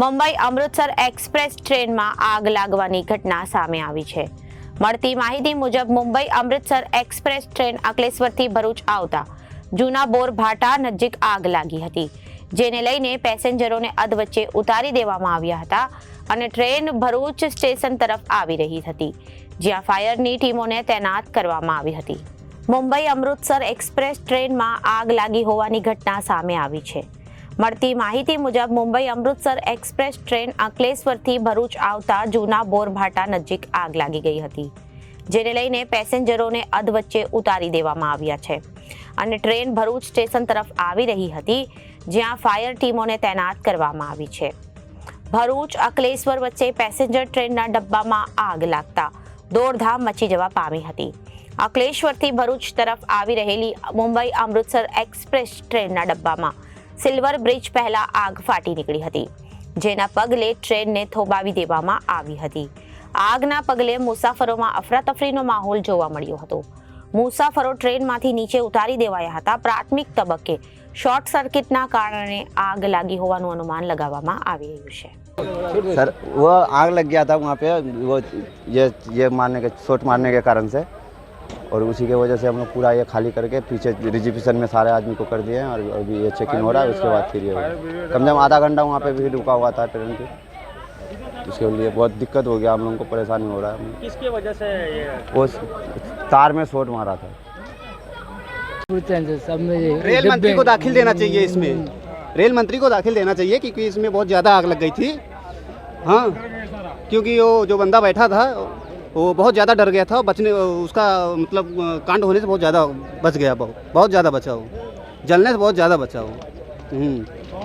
Mumbai Amritsar express ટ્રેનમાં આગ લાગવાની ઘટના સામે આવી છે. મળતી માહિતી મુજબ મુંબઈ અમૃતસર એક્સપ્રેસ ટ્રેન અકલેશ્વરથી ભરૂચ આવતા જૂના બોર ભાટા નજીક આગ લાગી હતી, જેને લઈને પેસેન્જરોને અધવચ્ચે ઉતારી દેવામાં આવ્યા હતા અને ટ્રેન ભરૂચ સ્ટેશન તરફ આવી રહી હતી, જ્યાં ફાયરની ટીમોને તૈનાત કરવામાં આવી હતી. મુંબઈ અમૃતસર એક્સપ્રેસ ટ્રેનમાં આગ લાગી હોવાની ઘટના સામે આવી છે. મળતી માહિતી મુજબ મુંબઈ અમૃતસર એક્સપ્રેસ ટ્રેન અંકલેશ્વરથી ભરૂચ આવતા જૂના બોરભાટા નજીક આગ લાગી ગઈ હતી, જેને લઈને પેસેન્જરોને અધવચ્ચે ઉતારી દેવામાં આવ્યા છે. અને ટ્રેન ભરૂચ સ્ટેશન તરફ આવી રહી હતી, જ્યાં ફાયર ટીમોને તૈનાત કરવામાં આવી છે. ભરૂચ અકલેશ્વર વચ્ચે પેસેન્જર ટ્રેનના ડબ્બામાં આગ લાગતા દોડધામ મચી જવા પામી હતી. અકલેશ્વરથી ભરૂચ તરફ આવી રહેલી મુંબઈ અમૃતસર એક્સપ્રેસ ટ્રેનના ડબ્બામાં સિલ્વર બ્રિજ પહેલા આગ ફાટી નીકળી હતી જેના પગલે ટ્રેનને થોભાવી દેવામાં આવી હતી આગના પગલે મુસાફરોમાં અફરાતફરીનો માહોલ જોવા મળ્યો હતો મુસાફરો ટ્રેનમાંથી નીચે ઉતારી દેવાયા હતા પ્રાથમિક તબક્કે શોર્ટ સર્કિટના કારણે આગ લાગી હોવાનું અનુમાન લગાવવામાં આવી રહ્યું છે सर वो आग लग गया था वहाँ पे वो ये ये मारने के शॉट मारने के कारण से और उसी के वजह से हम लोग पूरा ये खाली करके पीछे रिजर्वेशन में सारे आदमी को कर दिए हैं और अभी ये चेक इन हो रहा है उसके बाद फिर ये कम से कम आधा घंटा वहाँ पे भी रुका हुआ था ट्रेन के। उसके लिए बहुत दिक्कत हो गया हम लोगों को परेशानी हो रहा है। किसकी वजह से ये वो तार में शोट मारा था। सब रेल मंत्री को दाखिल देना चाहिए इसमें। रेल मंत्री को दाखिल देना चाहिए क्योंकि इसमें बहुत ज़्यादा आग लग गई थी। हाँ क्योंकि वो जो बंदा बैठा था वो बहुत ज़्यादा डर गया था बचने उसका मतलब कांड होने से बहुत ज़्यादा बच गया बहुत बहुत ज़्यादा बचा वो जलने से बहुत ज़्यादा बचा वो हम्म